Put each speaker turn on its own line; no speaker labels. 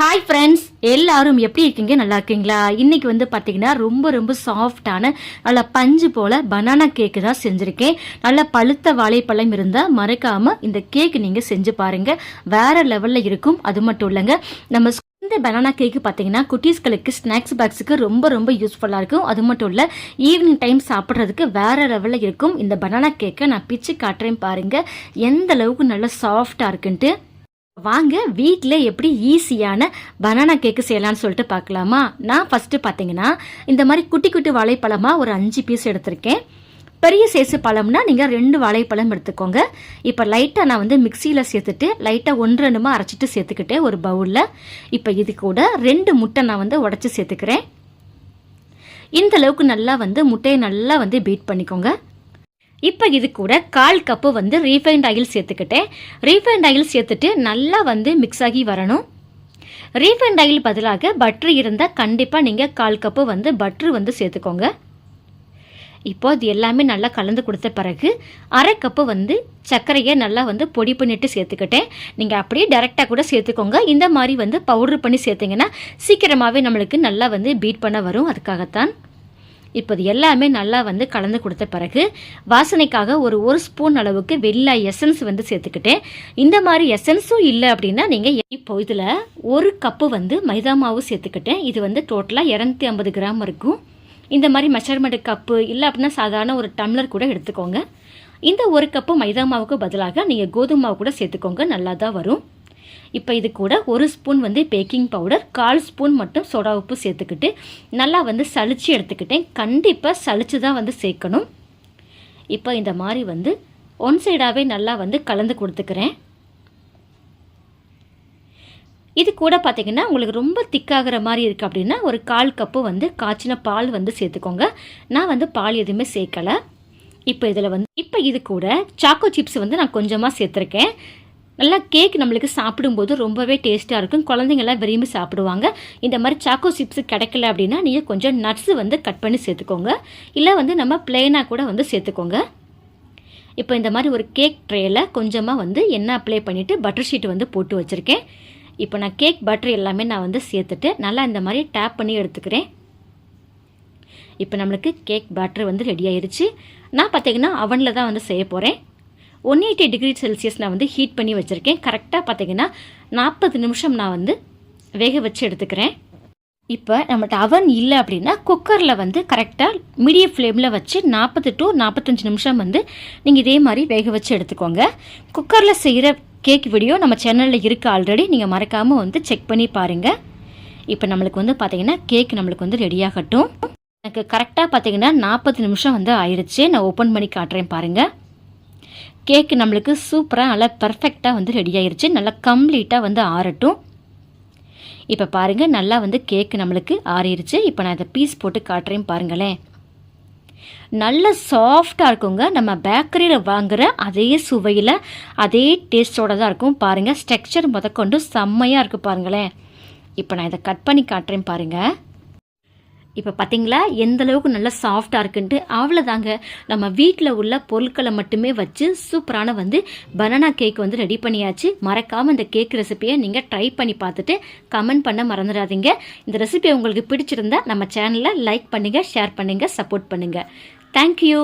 hi friends எல்லாரும் எப்படி இருக்கீங்க நல்லா இருக்கீங்களா இன்னைக்கு வந்து பார்த்தீங்கன்னா ரொம்ப ரொம்ப சாஃப்டான நல்லா பஞ்சு போல் பனானா கேக்கு தான் செஞ்சுருக்கேன் நல்லா பழுத்த வாழைப்பழம் இருந்தால் மறக்காமல் இந்த கேக்கு நீங்கள் செஞ்சு பாருங்கள் வேறு லெவலில் இருக்கும் அது மட்டும் இல்லைங்க நம்ம இந்த பனானா கேக்கு பார்த்தீங்கன்னா குட்டீஸ்களுக்கு ஸ்நாக்ஸ் பாக்ஸுக்கு ரொம்ப ரொம்ப யூஸ்ஃபுல்லாக இருக்கும் அது மட்டும் இல்லை ஈவினிங் டைம் சாப்பிட்றதுக்கு வேற லெவலில் இருக்கும் இந்த பனானா கேக்கை நான் பிச்சு காட்டுறேன் பாருங்கள் எந்த அளவுக்கு நல்லா சாஃப்டாக இருக்குன்ட்டு வாங்க வீட்டில் எப்படி ஈஸியான பனானா கேக்கு செய்யலாம்னு சொல்லிட்டு பார்க்கலாமா நான் ஃபஸ்ட்டு பார்த்தீங்கன்னா இந்த மாதிரி குட்டி குட்டி வாழைப்பழமாக ஒரு அஞ்சு பீஸ் எடுத்திருக்கேன் பெரிய சேசு பழம்னா நீங்கள் ரெண்டு வாழைப்பழம் எடுத்துக்கோங்க இப்போ லைட்டாக நான் வந்து மிக்சியில் சேர்த்துட்டு லைட்டாக ஒன்று ரெண்டுமா அரைச்சிட்டு சேர்த்துக்கிட்டே ஒரு பவுலில் இப்போ இது கூட ரெண்டு முட்டை நான் வந்து உடச்சி சேர்த்துக்கிறேன் இந்த அளவுக்கு நல்லா வந்து முட்டையை நல்லா வந்து பீட் பண்ணிக்கோங்க இப்போ இது கூட கால் கப்பு வந்து ரீஃபைண்ட் ஆயில் சேர்த்துக்கிட்டேன் ரீஃபைண்ட் ஆயில் சேர்த்துட்டு நல்லா வந்து மிக்ஸ் ஆகி வரணும் ரீஃபைண்ட் ஆயில் பதிலாக பட்ரு இருந்தால் கண்டிப்பாக நீங்கள் கால் கப்பு வந்து பட்ரு வந்து சேர்த்துக்கோங்க இப்போ அது எல்லாமே நல்லா கலந்து கொடுத்த பிறகு அரை கப்பு வந்து சர்க்கரையை நல்லா வந்து பொடி பண்ணிட்டு சேர்த்துக்கிட்டேன் நீங்கள் அப்படியே டேரெக்டாக கூட சேர்த்துக்கோங்க இந்த மாதிரி வந்து பவுடர் பண்ணி சேர்த்திங்கன்னா சீக்கிரமாகவே நம்மளுக்கு நல்லா வந்து பீட் பண்ண வரும் அதுக்காகத்தான் இப்போ இது எல்லாமே நல்லா வந்து கலந்து கொடுத்த பிறகு வாசனைக்காக ஒரு ஒரு ஸ்பூன் அளவுக்கு வெள்ளா எசன்ஸ் வந்து சேர்த்துக்கிட்டேன் இந்த மாதிரி எசன்ஸும் இல்லை அப்படின்னா நீங்கள் இப்போ இதில் ஒரு கப்பு வந்து மைதா மாவு சேர்த்துக்கிட்டேன் இது வந்து டோட்டலாக இரநூத்தி ஐம்பது கிராம் இருக்கும் இந்த மாதிரி மெஷர்மெண்ட் கப்பு இல்லை அப்படின்னா சாதாரண ஒரு டம்ளர் கூட எடுத்துக்கோங்க இந்த ஒரு கப்பு மைதா மாவுக்கு பதிலாக நீங்கள் கோதுமை மாவு கூட சேர்த்துக்கோங்க நல்லா தான் வரும் இப்போ இது கூட ஒரு ஸ்பூன் வந்து பேக்கிங் பவுடர் கால் ஸ்பூன் மட்டும் சோடா உப்பு சேர்த்துக்கிட்டு நல்லா வந்து சளிச்சு எடுத்துக்கிட்டேன் கண்டிப்பாக சளிச்சு தான் வந்து சேர்க்கணும் இப்போ இந்த மாதிரி வந்து ஒன் சைடாகவே நல்லா வந்து கலந்து கொடுத்துக்கிறேன் இது கூட பார்த்திங்கன்னா உங்களுக்கு ரொம்ப திக்காகிற மாதிரி இருக்குது அப்படின்னா ஒரு கால் கப்பு வந்து காய்ச்சின பால் வந்து சேர்த்துக்கோங்க நான் வந்து பால் எதுவுமே சேர்க்கலை இப்போ இதில் வந்து இப்போ இது கூட சாக்கோ சிப்ஸ் வந்து நான் கொஞ்சமாக சேர்த்துருக்கேன் நல்லா கேக் நம்மளுக்கு சாப்பிடும்போது ரொம்பவே டேஸ்ட்டாக இருக்கும் குழந்தைங்கள்லாம் விரும்பி சாப்பிடுவாங்க இந்த மாதிரி சாக்கோ சிப்ஸ் கிடைக்கல அப்படின்னா நீங்கள் கொஞ்சம் நட்ஸு வந்து கட் பண்ணி சேர்த்துக்கோங்க இல்லை வந்து நம்ம பிளெயினாக கூட வந்து சேர்த்துக்கோங்க இப்போ இந்த மாதிரி ஒரு கேக் ட்ரேயில் கொஞ்சமாக வந்து எண்ணெய் அப்ளை பண்ணிவிட்டு பட்டர் ஷீட் வந்து போட்டு வச்சுருக்கேன் இப்போ நான் கேக் பட்டர் எல்லாமே நான் வந்து சேர்த்துட்டு நல்லா இந்த மாதிரி டேப் பண்ணி எடுத்துக்கிறேன் இப்போ நம்மளுக்கு கேக் பேட்டர் வந்து ரெடி ஆயிடுச்சு நான் பார்த்தீங்கன்னா அவனில் தான் வந்து செய்ய போகிறேன் ஒன் எயிட்டி டிகிரி செல்சியஸ் நான் வந்து ஹீட் பண்ணி வச்சுருக்கேன் கரெக்டாக பார்த்தீங்கன்னா நாற்பது நிமிஷம் நான் வந்து வேக வச்சு எடுத்துக்கிறேன் இப்போ நம்மகிட்ட அவன் இல்லை அப்படின்னா குக்கரில் வந்து கரெக்டாக மீடியம் ஃப்ளேமில் வச்சு நாற்பது டு நாற்பத்தஞ்சு நிமிஷம் வந்து நீங்கள் இதே மாதிரி வேக வச்சு எடுத்துக்கோங்க குக்கரில் செய்கிற கேக் வீடியோ நம்ம சேனலில் இருக்குது ஆல்ரெடி நீங்கள் மறக்காமல் வந்து செக் பண்ணி பாருங்கள் இப்போ நம்மளுக்கு வந்து பார்த்தீங்கன்னா கேக் நம்மளுக்கு வந்து ரெடியாகட்டும் எனக்கு கரெக்டாக பார்த்தீங்கன்னா நாற்பது நிமிஷம் வந்து ஆயிடுச்சு நான் ஓப்பன் பண்ணி காட்டுறேன் பாருங்கள் கேக்கு நம்மளுக்கு சூப்பராக நல்லா பர்ஃபெக்டாக வந்து ரெடி ஆயிடுச்சு நல்லா கம்ப்ளீட்டாக வந்து ஆறட்டும் இப்போ பாருங்கள் நல்லா வந்து கேக்கு நம்மளுக்கு ஆறிடுச்சு இப்போ நான் இதை பீஸ் போட்டு காட்டுறேன் பாருங்களேன் நல்ல சாஃப்டாக இருக்குங்க நம்ம பேக்கரியில் வாங்குகிற அதே சுவையில் அதே டேஸ்ட்டோடு தான் இருக்கும் பாருங்கள் ஸ்ட்ரக்சர் முதற்கொண்டு செம்மையாக இருக்குது பாருங்களேன் இப்போ நான் இதை கட் பண்ணி காட்டுறேன் பாருங்கள் இப்போ பார்த்தீங்களா எந்த அளவுக்கு நல்லா சாஃப்டாக இருக்குன்ட்டு அவ்வளோதாங்க நம்ம வீட்டில் உள்ள பொருட்களை மட்டுமே வச்சு சூப்பரான வந்து பனானா கேக் வந்து ரெடி பண்ணியாச்சு மறக்காமல் இந்த கேக் ரெசிபியை நீங்கள் ட்ரை பண்ணி பார்த்துட்டு கமெண்ட் பண்ண மறந்துடாதீங்க இந்த ரெசிபி உங்களுக்கு பிடிச்சிருந்தா நம்ம சேனலில் லைக் பண்ணுங்கள் ஷேர் பண்ணுங்கள் சப்போர்ட் பண்ணுங்கள் தேங்க்யூ